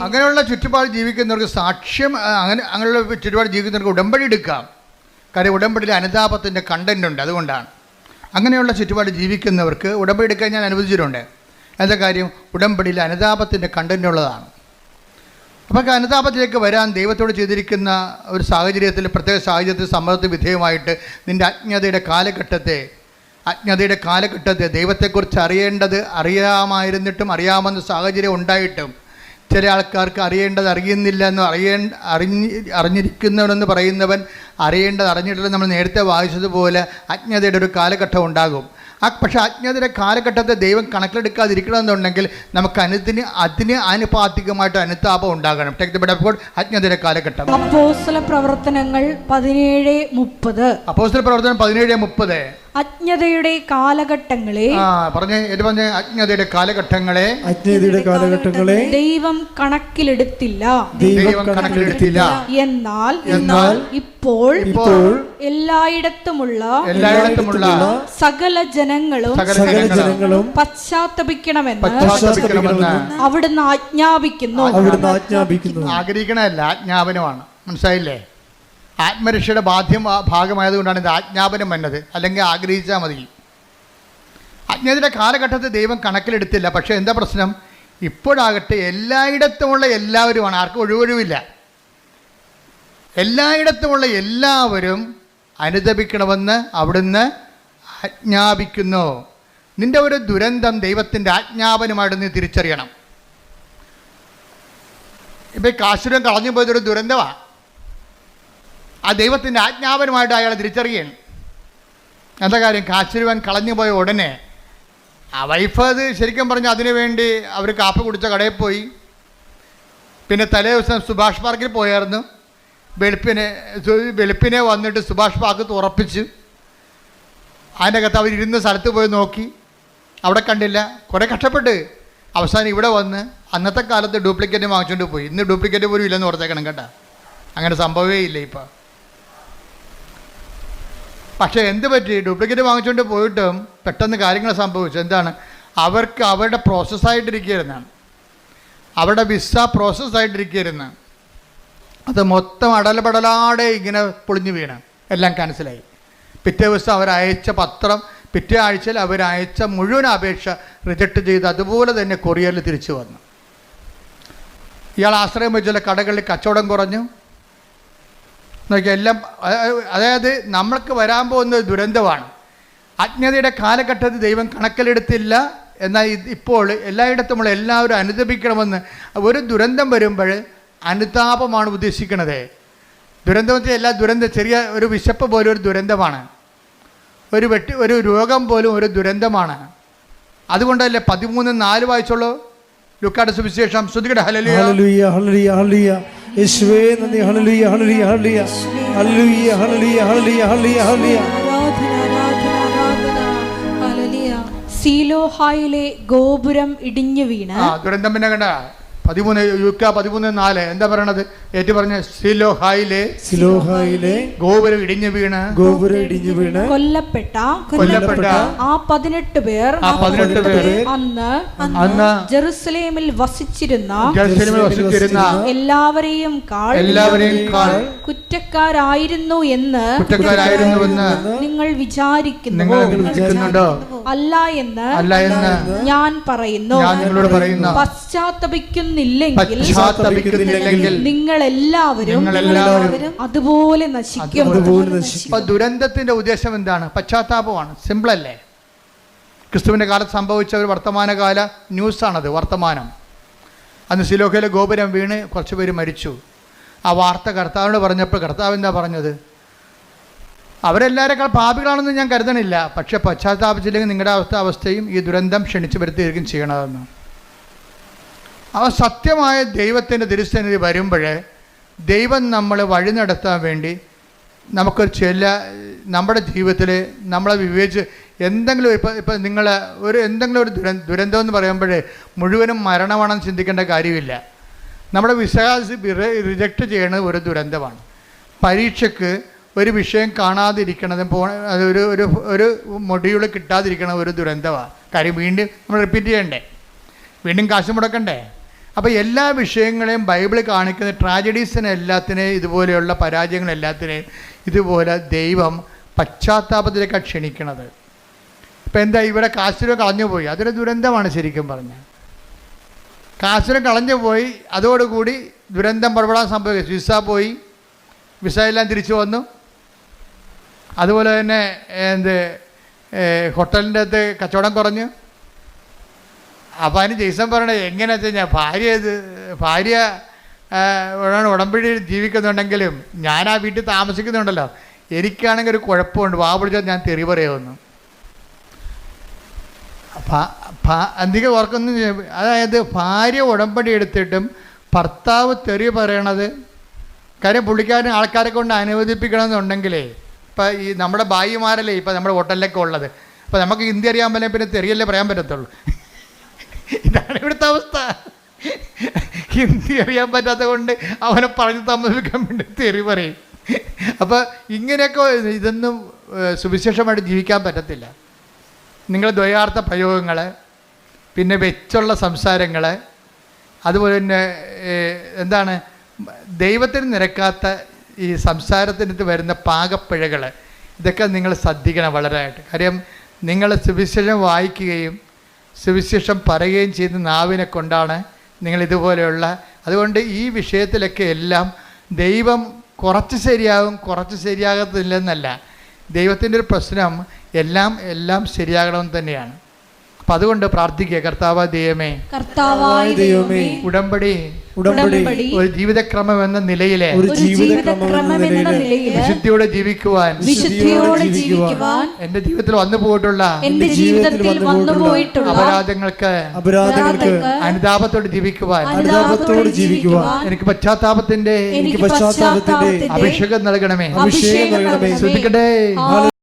അങ്ങനെയുള്ള ചുറ്റുപാട് ജീവിക്കുന്നവർക്ക് സാക്ഷ്യം അങ്ങനെ അങ്ങനെയുള്ള ചുറ്റുപാട് ജീവിക്കുന്നവർക്ക് ഉടമ്പടി എടുക്കാം. കാര്യം ഉടമ്പടിയിൽ അനുതാപത്തിന്റെ കണ്ടന്റ് ഉണ്ട് അതുകൊണ്ടാണ്. അങ്ങനെയുള്ള ചുറ്റുപാട് ജീവിക്കുന്നവർക്ക് ഉടമ്പടി എടുക്കാൻ ഞാൻ അനുവദിച്ചിട്ടുണ്ട്. എന്താ കാര്യം? ഉടമ്പടിയിൽ അനുതാപത്തിന്റെ കണ്ടന്റ് ഉള്ളതാണ്. അപ്പോൾ അനുതാപത്തിലേക്ക് വരാൻ ദൈവത്തോട് ചെയ്തിരിക്കുന്ന ഒരു സാഹചര്യത്തിൽ പ്രത്യേക സാഹചര്യത്തിൽ സമ്മർദ്ദത്തിന് വിധേയമായിട്ട് നിന്റെ അജ്ഞതയുടെ കാലഘട്ടത്തെ അജ്ഞതയുടെ കാലഘട്ടത്തിൽ ദൈവത്തെക്കുറിച്ച് അറിയേണ്ടത് അറിയാമായിരുന്നിട്ടും അറിയാമെന്ന സാഹചര്യം ഉണ്ടായിട്ടും ചില ആൾക്കാർക്ക് അറിയേണ്ടത് അറിയുന്നില്ല എന്ന് അറിയ അറിഞ്ഞ് അറിഞ്ഞിരിക്കുന്നവനെന്ന് പറയുന്നവൻ അറിയേണ്ടത് അറിഞ്ഞിട്ടില്ല നമ്മൾ നേരത്തെ വായിച്ചതുപോലെ അജ്ഞതയുടെ ഒരു കാലഘട്ടം ഉണ്ടാകും. ആ പക്ഷേ അജ്ഞതയുടെ കാലഘട്ടത്തെ ദൈവം കണക്കിലെടുക്കാതിരിക്കണമെന്നുണ്ടെങ്കിൽ നമുക്ക് അനുദിന് അതിന് ആനുപാതികമായിട്ട് അനുതാപം ഉണ്ടാകണം. അജ്ഞതയുടെ കാലഘട്ടം. അപ്പോസ്തല പ്രവർത്തനങ്ങൾ പതിനേഴ് മുപ്പത്. അപ്പോസ്തല പ്രവർത്തനം പതിനേഴ് മുപ്പത്. അജ്ഞതയുടെ കാലഘട്ടങ്ങളെ ആ പറഞ്ഞേ പറഞ്ഞ അജ്ഞതയുടെ കാലഘട്ടങ്ങളെ അജ്ഞതയുടെ കാലഘട്ടങ്ങളെ ദൈവം കണക്കിലെടുത്തില്ല. ദൈവം കണക്കിലെടുത്തില്ല. എന്നാൽ എന്നാൽ ഇപ്പോൾ ഇപ്പോൾ എല്ലായിടത്തുമുള്ള എല്ലായിടത്തുമുള്ള സകല ജനങ്ങളും സകല ജനങ്ങളും ജനങ്ങളും പശ്ചാത്തപിക്കണമെന്ന് പശ്ചാത്തപിക്കണമെന്ന് അവിടുന്ന് ആജ്ഞാപിക്കുന്നു. അവിടുന്ന് ആജ്ഞാപിക്കുന്നു. ആഗ്രഹിക്കണമല്ല ആജ്ഞാപനമാണ്. മനസ്സിലായില്ലേ? ആത്മരക്ഷയുടെ ബാധ്യം ഭാഗമായതുകൊണ്ടാണ് ഇത് ആജ്ഞാപനം വന്നത്. അല്ലെങ്കിൽ ആഗ്രഹിച്ചാൽ മതി. അജ്ഞതയുടെ കാലഘട്ടത്തിൽ ദൈവം കണക്കിലെടുത്തില്ല. പക്ഷേ എന്താ പ്രശ്നം? ഇപ്പോഴാകട്ടെ എല്ലായിടത്തുമുള്ള എല്ലാവരുമാണ്. ആർക്കും ഒഴിവൊഴിവില്ല. എല്ലായിടത്തുമുള്ള എല്ലാവരും അനുദപിക്കണമെന്ന് അവിടുന്ന് ആജ്ഞാപിക്കുന്നു. നിന്റെ ഒരു ദുരന്തം ദൈവത്തിന്റെ ആജ്ഞാപനമായിട്ട് നീ തിരിച്ചറിയണം. ഇപ്പം കാശുരം കളഞ്ഞു പോയതൊരു ദുരന്തമാണ് ആ ദൈവത്തിന്റെ ആജ്ഞാപനമായിട്ട് അയാൾ തിരിച്ചറിയണം എന്താ കാര്യം? കാശുരുവൻ കളഞ്ഞു പോയ ഉടനെ ആ വൈഫ് അത് ശരിക്കും പറഞ്ഞാൽ അതിനു വേണ്ടി അവർ കാപ്പി കുടിച്ച കടയിൽ പോയി. പിന്നെ തലേ ദിവസം സുഭാഷ് പാർക്കിൽ പോയായിരുന്നു. വെളുപ്പിനെ വെളുപ്പിനെ വന്നിട്ട് സുഭാഷ് പാർക്ക് തുറപ്പിച്ച് അതിന്റെ അകത്ത് അവർ ഇരുന്ന സ്ഥലത്ത് പോയി നോക്കി. അവിടെ കണ്ടില്ല. കുറേ കഷ്ടപ്പെട്ട്. അവസാനം ഇവിടെ വന്ന് അന്നത്തെ കാലത്ത് ഡ്യൂപ്ലിക്കേറ്റ് വാങ്ങിച്ചുകൊണ്ട് പോയി. ഇന്ന് ഡ്യൂപ്ലിക്കേറ്റ് പോലും ഇല്ലെന്ന് ഓർത്തേക്കണം കേട്ടോ. അങ്ങനെ സംഭവമേ ഇല്ല ഇപ്പം. പക്ഷേ എന്ത് പറ്റി? ഡ്യൂപ്ലിക്കേറ്റ് വാങ്ങിച്ചുകൊണ്ട് പോയിട്ടും പെട്ടെന്ന് കാര്യങ്ങൾ സംഭവിച്ചു. എന്താണ്? അവർക്ക് അവരുടെ പ്രോസസ്സായിട്ടിരിക്കുകയായിരുന്നാണ് അവരുടെ വിസ പ്രോസസ്സായിട്ടിരിക്കുകയായിരുന്നു അത് മൊത്തം അടലപടലാടെ ഇങ്ങനെ പൊളിഞ്ഞു വീണ്. എല്ലാം ക്യാൻസലായി പിറ്റേ ദിവസം അവരയച്ച പത്രം പിറ്റേ ആഴ്ചയിൽ അവരയച്ച മുഴുവൻ അപേക്ഷ റിജക്റ്റ് ചെയ്ത് അതുപോലെ തന്നെ കൊറിയറിൽ തിരിച്ചു വന്നു. ഇയാൾ ആശ്രയം വെച്ചുള്ള കടകളിൽ കച്ചവടം കുറഞ്ഞു. നോക്കിയാൽ എല്ലാം അതായത് നമ്മൾക്ക് വരാൻ പോകുന്ന ഒരു ദുരന്തമാണ്. അജ്ഞതയുടെ കാലഘട്ടത്തിൽ ദൈവം കണക്കിലെടുത്തില്ല. എന്നാൽ ഇപ്പോൾ എല്ലായിടത്തുമുള്ള എല്ലാവരും അനുദപിക്കണമെന്ന് ഒരു ദുരന്തം വരുമ്പോൾ അനുതാപമാണ് ഉദ്ദേശിക്കുന്നത്. ദുരന്തത്തിൽ എല്ലാ ദുരന്തം ചെറിയ ഒരു വിശപ്പ് പോലും ഒരു ദുരന്തമാണ്. ഒരു വെട്ടി ഒരു രോഗം പോലും ഒരു ദുരന്തമാണ്. അതുകൊണ്ടല്ലേ പതിമൂന്ന് നാല് വായിച്ചുള്ളൂ ലുക്കാട് സുവിശേഷം. ശ്രുതികട ഹലലിയ ഹല്ലേലൂയ ഹല്ലേലൂയ. യേശുവേ നന്ദി. Hallelujah hallelujah hallelujah. Hallelujah hallelujah hallelujah hallelujah hallelujah. ആരാധന ആരാധന ആരാധന. ഹല്ലേലൂയ. സീലോഹായിലെ ഗോപുരം ഇടിഞ്ഞു വീണ. ആ ദുരന്തം പിന്നെ കണ്ട പതിമൂന്ന് യുക്ക പതിമൂന്ന് നാല്. എന്താ പറയണത്? ഏറ്റു പറഞ്ഞ സിലോഹായിലെ സിലോഹായിലെ ഗോപുരം ഇടിഞ്ഞു വീണ്. ഗോപുരം ഇടിഞ്ഞു വീണ്. കൊല്ലപ്പെട്ട കൊല്ലപ്പെട്ട ആ പതിനെട്ട് പേർ ആ പതിനെട്ട് പേർ അന്ന് അന്ന് ജെറുസലേമിൽ വസിച്ചിരുന്ന ജെറുസലേമിൽ വസിച്ചിരുന്ന എല്ലാവരെയും കാൾ എല്ലാവരെയും കാൾ കുറ്റക്കാരായിരുന്നു എന്ന് കുറ്റക്കാരായിരുന്നു എന്ന് നിങ്ങൾ വിചാരിക്കുന്നു. നിങ്ങൾ വിളിക്കുന്നുണ്ടോ അല്ല എന്ന് അല്ല എന്ന് ഞാൻ പറയുന്നു. ഞാൻ നിങ്ങളോട് പറയുന്നു. പശ്ചാത്തപിക്കുന്നില്ലെങ്കിൽ പശ്ചാത്തപിക്കുന്നില്ലെങ്കിൽ നിങ്ങൾ എല്ലാവരും അതുപോലെ നശിക്കും. അതുപോലെ നശിക്കും. അപ്പൊ ദുരന്തത്തിന്റെ ഉദ്ദേശം എന്താണ്? പശ്ചാത്താപമാണ്. സിമ്പിൾ അല്ലേ? ക്രിസ്തുവിന്റെ കാലത്ത് സംഭവിച്ച ഒരു വർത്തമാനകാല ന്യൂസ് ന്യൂസാണത് വർത്തമാനം. അന്ന് സിലോക്കയിലെ ഗോപുരം വീണ് കുറച്ച് പേര് മരിച്ചു. ആ വാർത്ത കർത്താവിനോട് പറഞ്ഞപ്പോൾ കർത്താവ് എന്താ പറഞ്ഞത്? അവരെല്ലാവരെക്കാൾ പാപികളാണെന്ന് ഞാൻ കരുതണില്ല. പക്ഷെ പശ്ചാത്താപിച്ചില്ലെങ്കിൽ നിങ്ങളുടെ അവസ്ഥ അവസ്ഥയും ഈ ദുരന്തം ക്ഷണിച്ചു വരുത്തിയിരിക്കും ചെയ്യണതെന്ന്. അവ സത്യമായ ദൈവത്തിന്റെ തിരുസന്നിധി വരുമ്പോഴേ ദൈവം നമ്മളെ വഴി നടത്താൻ വേണ്ടി നമുക്കൊരു ചില നമ്മുടെ ജീവിതത്തിൽ നമ്മളെ വിവേചിച്ച് എന്തെങ്കിലും ഇപ്പോൾ ഇപ്പം നിങ്ങൾ ഒരു എന്തെങ്കിലും ഒരു ദുര ദുരന്തം എന്ന് പറയുമ്പോഴേ മുഴുവനും മരണമാണെന്ന് ചിന്തിക്കേണ്ട കാര്യമില്ല. നമ്മുടെ വിശ്വാസി റിജക്റ്റ് ചെയ്യുന്നത് ഒരു ദുരന്തമാണ്. പരീക്ഷയ്ക്ക് ഒരു വിഷയം കാണാതിരിക്കണതും പോ അതൊരു ഒരു ഒരു മൊഡ്യൂൾ കിട്ടാതിരിക്കണ ഒരു ദുരന്തമാണ് കാര്യം വീണ്ടും നമ്മൾ റിപ്പീറ്റ് ചെയ്യണ്ടേ? വീണ്ടും കാശ് മുടക്കണ്ടേ? അപ്പോൾ എല്ലാ വിഷയങ്ങളെയും ബൈബിൾ കാണിക്കുന്ന ട്രാജഡീസിനെ എല്ലാത്തിനെയും ഇതുപോലെയുള്ള പരാജയങ്ങളെല്ലാത്തിനെയും ഇതുപോലെ ദൈവം പശ്ചാത്താപത്തിലേക്കാണ് ക്ഷണിക്കണത്. ഇപ്പം എന്താ ഇവിടെ കാശിരോ കളഞ്ഞു പോയി അതൊരു ദുരന്തമാണ് ശരിക്കും പറഞ്ഞാൽ. കാശിന് കളഞ്ഞു പോയി അതോടുകൂടി ദുരന്തം പുറപ്പെടാൻ സംഭവിക്കും. വിസ പോയി വിസ എല്ലാം തിരിച്ചു വന്നു. അതുപോലെ തന്നെ എന്ത് ഹോട്ടലിന്റെ അകത്ത് കച്ചവടം കുറഞ്ഞു. അപ്പം അതിന് ജെയ്സൺ പറയണത് എങ്ങനെയാ വെച്ച് കഴിഞ്ഞാൽ ഭാര്യ ഇത് ഭാര്യ ഉടമ്പിഴി ജീവിക്കുന്നുണ്ടെങ്കിലും ഞാൻ ആ വീട്ടിൽ താമസിക്കുന്നുണ്ടല്ലോ. എനിക്കാണെങ്കിൽ ഒരു കുഴപ്പമുണ്ട്. വാ പിടിച്ചാൽ ഞാൻ തെറി പറയുമെന്ന് അധികം ഓർക്കൊന്നും? അതായത് ഭാര്യ ഉടമ്പടി എടുത്തിട്ടും ഭർത്താവ് തെറി പറയണത് കാര്യം പുള്ളിക്കാരൻ ആൾക്കാരെ കൊണ്ട് അനുവദിപ്പിക്കണമെന്നുണ്ടെങ്കിലേ ഇപ്പം ഈ നമ്മുടെ ഭായിമാരല്ലേ ഇപ്പം നമ്മുടെ ഹോട്ടലിലൊക്കെ ഉള്ളത്. അപ്പം നമുക്ക് ഹിന്ദി അറിയാൻ പറ്റില്ല പിന്നെ തെറിയല്ലേ പറയാൻ പറ്റത്തുള്ളൂ. ഇതാണ് ഇവിടുത്തെ അവസ്ഥ. ഹിന്ദി അറിയാൻ പറ്റാത്ത കൊണ്ട് അവനെ പറഞ്ഞ് താമസിക്കാൻ വേണ്ടി തെറി പറയും. അപ്പോൾ ഇങ്ങനെയൊക്കെ ഇതൊന്നും സുവിശേഷമായിട്ട് ജീവിക്കാൻ പറ്റത്തില്ല. നിങ്ങൾ ദ്വയാർത്ഥ പ്രയോഗങ്ങൾ പിന്നെ വെച്ചുള്ള സംസാരങ്ങൾ അതുപോലെ തന്നെ എന്താണ് ദൈവത്തിന് നിരക്കാത്ത ഈ സംസാരത്തിനകത്ത് വരുന്ന പാകപ്പിഴകൾ ഇതൊക്കെ നിങ്ങൾ ശ്രദ്ധിക്കണം വളരെയായിട്ട്. കാര്യം നിങ്ങൾ സുവിശേഷം വായിക്കുകയും സുവിശേഷം പറയുകയും ചെയ്യുന്ന നാവിനെ കൊണ്ടാണ് നിങ്ങൾ ഇതുപോലെയുള്ള അതുകൊണ്ട് ഈ വിഷയത്തിലൊക്കെ എല്ലാം ദൈവം കുറച്ച് ശരിയാകും കുറച്ച് ശരിയാകത്തില്ലെന്നല്ല. ദൈവത്തിന്റെ ഒരു പ്രശ്നം എല്ലാം എല്ലാം ശരിയാകണമെന്ന് തന്നെയാണ്. അപ്പം അതുകൊണ്ട് പ്രാർത്ഥിക്കുക കർത്താവ് ദൈവമേ കർത്താവായ ദൈവമേ ഉടമ്പടി ഉടമ്പടി ഒരു ജീവിതക്രമം എന്ന നിലയിലെ ഒരു ജീവിതക്രമം എന്ന നിലയിൽ വിശുദ്ധിയോടെ ജീവിക്കുവാൻ വിശുദ്ധിയോടെ ജീവിക്കുവാൻ എന്റെ ജീവിതത്തിൽ വന്നു പോയിട്ടുള്ള എന്റെ ജീവിതത്തിൽ വന്നു പോയിട്ടുള്ള അപരാധങ്ങൾക്ക് അപരാധങ്ങൾക്ക് അനുതാപത്തോടെ ജീവിക്കുവാൻ അനുതാപത്തോടെ ജീവിക്കുവാൻ എനിക്ക് പശ്ചാത്താപത്തിന്റെ എനിക്ക് പശ്ചാത്താപത്തിന്റെ പശ്ചാത്താപത്തിന്റെ അഭിഷേകം നൽകണമേ. അഭിഷേകം നൽകണമേ. ശ്രദ്ധിക്കട്ടെ.